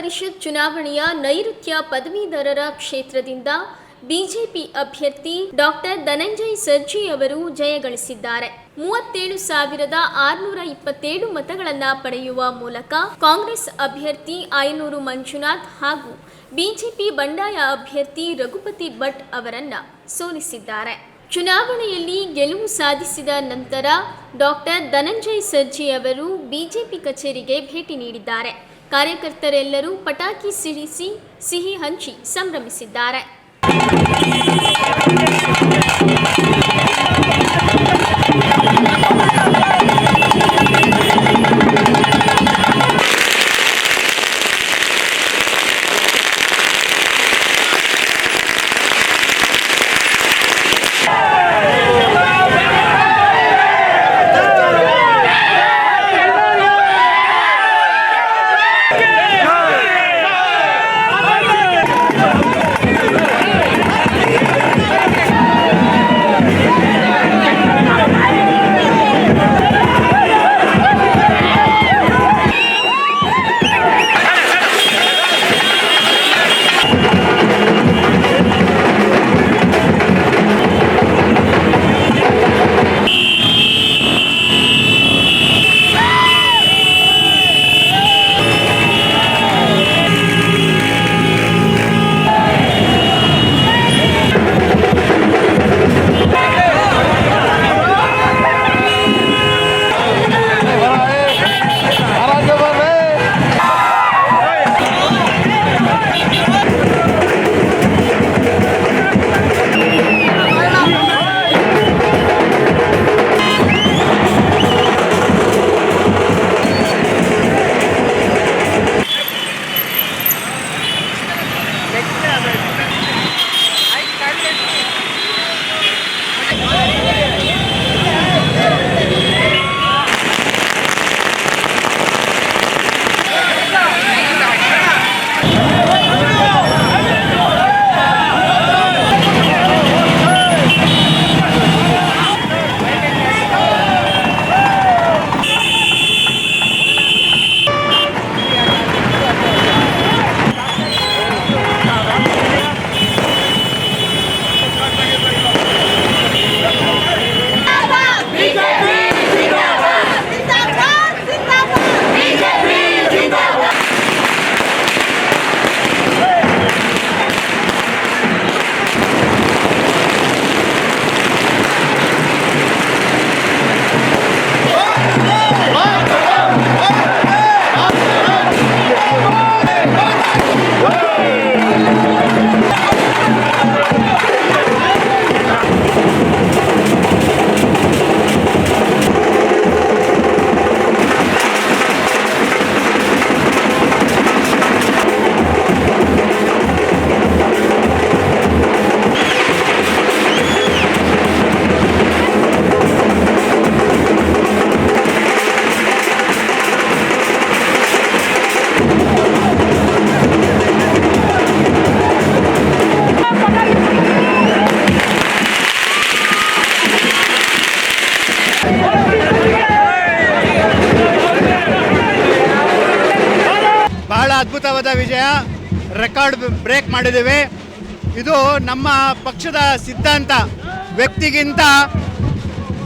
ಪರಿಷತ್ ಚುನಾವಣೆಯ ನೈಋತ್ಯ ಪದವೀಧರರ ಕ್ಷೇತ್ರದಿಂದ ಬಿಜೆಪಿ ಅಭ್ಯರ್ಥಿ ಡಾಕ್ಟರ್ ಧನಂಜಯ್ ಸರ್ಜಿ ಅವರು ಜಯಗಳಿಸಿದ್ದಾರೆ ಮೂವತ್ತೇಳು ಸಾವಿರದ ಆರುನೂರ ಇಪ್ಪತ್ತೇಳು ಮತಗಳನ್ನು ಪಡೆಯುವ ಮೂಲಕ ಕಾಂಗ್ರೆಸ್ ಅಭ್ಯರ್ಥಿ ಆಯನೂರು ಮಂಜುನಾಥ್ ಹಾಗೂ ಬಿಜೆಪಿ ಬಂಡಾಯ ಅಭ್ಯರ್ಥಿ ರಘುಪತಿ ಭಟ್ ಅವರನ್ನು ಸೋಲಿಸಿದ್ದಾರೆ. ಚುನಾವಣೆಯಲ್ಲಿ ಗೆಲುವು ಸಾಧಿಸಿದ ನಂತರ ಡಾಕ್ಟರ್ ಧನಂಜಯ್ ಸರ್ಜಿ ಅವರು ಬಿಜೆಪಿ ಕಚೇರಿಗೆ ಭೇಟಿ ನೀಡಿದ್ದಾರೆ. ಕಾರ್ಯಕರ್ತರೆಲ್ಲರೂ ಪಟಾಕಿ ಸಿಡಿಸಿ ಸಿಹಿ ಹಂಚಿ ಸಂಭ್ರಮಿಸಿದ್ದಾರೆ. ಅದ್ಭುತವಾದ ವಿಜಯ. ರೆಕಾರ್ಡ್ ಬ್ರೇಕ್ ಮಾಡಿದ್ದೇವೆ. ಇದು ನಮ್ಮ ಪಕ್ಷದ ಸಿದ್ಧಾಂತ. ವ್ಯಕ್ತಿಗಿಂತ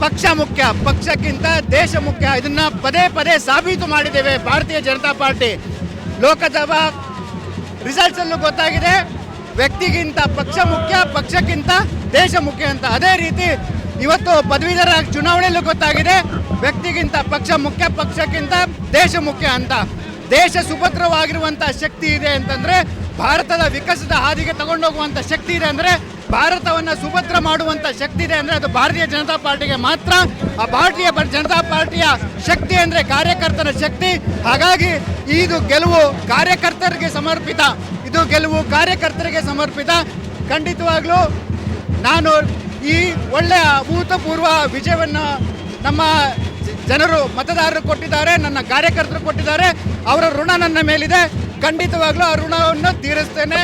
ಪಕ್ಷ ಮುಖ್ಯ, ಪಕ್ಷಕ್ಕಿಂತ ದೇಶ ಮುಖ್ಯ. ಇದನ್ನ ಪದೇ ಪದೇ ಸಾಬೀತು ಮಾಡಿದ್ದೇವೆ ಭಾರತೀಯ ಜನತಾ ಪಾರ್ಟಿ. ಲೋಕಸಭಾ ರಿಸಲ್ಟ್ಸಲ್ಲೂ ಗೊತ್ತಾಗಿದೆ. ವ್ಯಕ್ತಿಗಿಂತ ಪಕ್ಷ ಮುಖ್ಯ, ಪಕ್ಷಕ್ಕಿಂತ ದೇಶ ಮುಖ್ಯ ಅಂತ. ಅದೇ ರೀತಿ ಇವತ್ತು ಪದವೀಧರ ಚುನಾವಣೆಯಲ್ಲೂ ಗೊತ್ತಾಗಿದೆ. ವ್ಯಕ್ತಿಗಿಂತ ಪಕ್ಷ ಮುಖ್ಯ, ಪಕ್ಷಕ್ಕಿಂತ ದೇಶ ಮುಖ್ಯ ಅಂತ. ದೇಶ ಸುಭದ್ರವಾಗಿರುವಂಥ ಶಕ್ತಿ ಇದೆ ಅಂತಂದ್ರೆ ಭಾರತದ ವಿಕಸದ ಹಾದಿಗೆ ತಗೊಂಡೋಗುವಂಥ ಶಕ್ತಿ ಇದೆ ಅಂದ್ರೆ ಭಾರತವನ್ನ ಸುಭದ್ರ ಮಾಡುವಂತ ಶಕ್ತಿ ಇದೆ ಅಂದ್ರೆ ಅದು ಭಾರತೀಯ ಜನತಾ ಪಾರ್ಟಿಗೆ ಮಾತ್ರ. ಆ ಭಾರತೀಯ ಜನತಾ ಪಾರ್ಟಿಯ ಶಕ್ತಿ ಅಂದ್ರೆ ಕಾರ್ಯಕರ್ತರ ಶಕ್ತಿ. ಹಾಗಾಗಿ ಇದು ಗೆಲುವು ಕಾರ್ಯಕರ್ತರಿಗೆ ಸಮರ್ಪಿತ. ಇದು ಗೆಲುವು ಕಾರ್ಯಕರ್ತರಿಗೆ ಸಮರ್ಪಿತ. ಖಂಡಿತವಾಗ್ಲೂ ನಾನು ಈ ಒಳ್ಳೆಯ ಅಭೂತಪೂರ್ವ ವಿಜಯವನ್ನು ನಮ್ಮ ಜನರು ಮತದಾರರು ಕೊಟ್ಟಿದ್ದಾರೆ ನನ್ನ ಕಾರ್ಯಕರ್ತರು ಕೊಟ್ಟಿದ್ದಾರೆ ಅವರ ಋಣ ನನ್ನ ಮೇಲಿದೆ ಖಂಡಿತವಾಗ್ಲೂ ಆ ಋಣವನ್ನು ತೀರಿಸ್ತೇನೆ